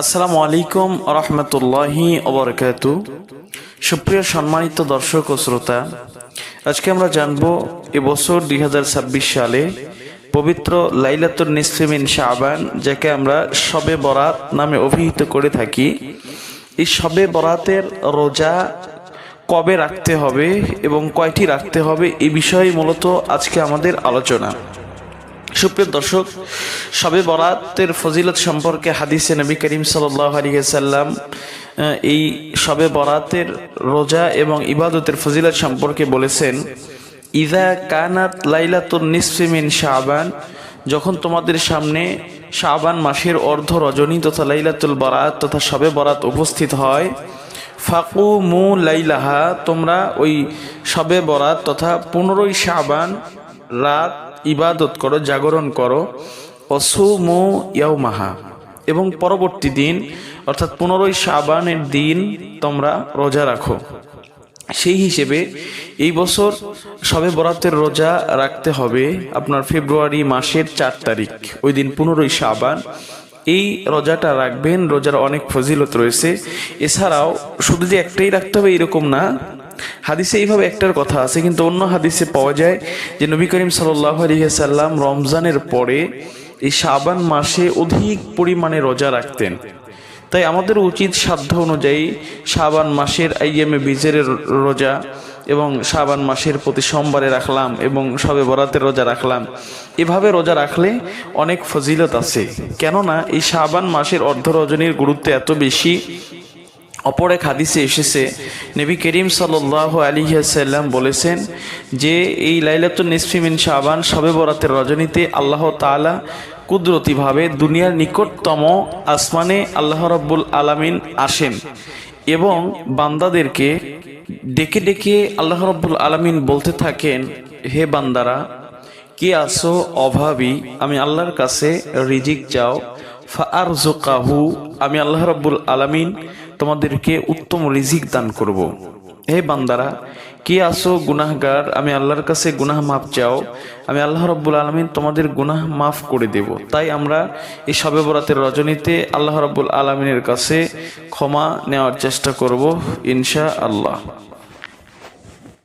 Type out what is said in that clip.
আসসালামু আলাইকুম রহমতুল্লাহি ওবরকাতু সুপ্রিয় সম্মানিত দর্শক ও শ্রোতা, আজকে আমরা জানব এবছর দুই হাজার ছাব্বিশ সালে পবিত্র লাইলাতুর নিসফিমিন শাহবান যাকে আমরা শবে বরাত নামে অভিহিত করে থাকি। এই শবে বরাতের রোজা কবে রাখতে হবে এবং কয়টি রাখতে হবে এই বিষয়ে মূলত আজকে আমাদের আলোচনা। সুপ্রিয় দর্শক, সবে বরাতের ফজিলত সম্পর্কে হাদিসে নবী করিম সাল্লাম এই সবে বরাতের রোজা এবং ইবাদতের ফজিলত সম্পর্কে বলেছেন ইদা কানাত লাইলাতুন নিসফিমিন শাহবান যখন তোমাদের সামনে শাহবান মাসের অর্ধ রজনী তথা লাইলাতুল বরাত তথা সবে বরাত উপস্থিত হয় ফাকু মু লাইলাহা তোমরা ওই সবে বরাত তথা পনেরোই শাহবান রাত ইবাদত করো, জাগরণ করো, অসুমু ইয়াউমাহা। এবং পরবর্তী দিন, অর্থাৎ পনেরোই সাবানের দিন তোমরা রোজা রাখো। সেই হিসেবে এই বছর সবে বরাতের রোজা রাখতে হবে আপনার ফেব্রুয়ারি মাসের চার তারিখ, ওই দিন পনেরোই শাবান। এই রোজাটা রাখবেন, রোজার অনেক ফজিলত রয়েছে। এছাড়াও শুধু যে একটাই রাখতে হবে এরকম না, হাদিসে এইভাবে একটার কথা আছে, কিন্তু অন্য হাদিসে পাওয়া যায় যে নবী করিম সাল্লাহ রমজানের পরে এই শাবান মাসে অধিক পরিমাণে রোজা রাখতেন। তাই আমাদের উচিত সাধ্য অনুযায়ী শাবান মাসের আইএমএ বীজের রোজা এবং শাবান মাসের প্রতি সোমবারে রাখলাম এবং সবে বরাতের রোজা রাখলাম। এভাবে রোজা রাখলে অনেক ফজিলত আছে। কেননা এই শাবান মাসের অর্ধ রজনীর গুরুত্ব এত বেশি। অপর এক হাদিসে এসেছে, নবী করিম সাল্লাহ আলিহাসাল্লাম বলেছেন যে এই লাইলাতুল নিসফিমিন শাবান সবে বরাতের রজনীতে আল্লাহ তালা কুদরতিভাবে দুনিয়ার নিকটতম আসমানে আল্লাহ রব্বুল আলামিন আসেন এবং বান্দাদেরকে ডেকে ডেকে আল্লাহ রব্বুল আলামিন বলতে থাকেন, হে বান্দারা, কে আসো অভাবী আমি আল্লাহর কাছে রিজিক চাও ফার জোকাহু আমি আল্লাহ রব্বুল আলামিন তোমাদেরকে উত্তম রিজিক দান করব। হে বান্দারা, কি আসো গুনাহগার? আমি আল্লাহর কাছে গুনাহ মাফ চাও। আমি আল্লাহ রব্বুল আলমিন তোমাদের গুনাহ মাফ করে দেব। তাই আমরা এই সবে বরাতের রজনীতে আল্লাহ রব্বুল আলমিনের কাছে ক্ষমা নেওয়ার চেষ্টা করব ইনশা আল্লাহ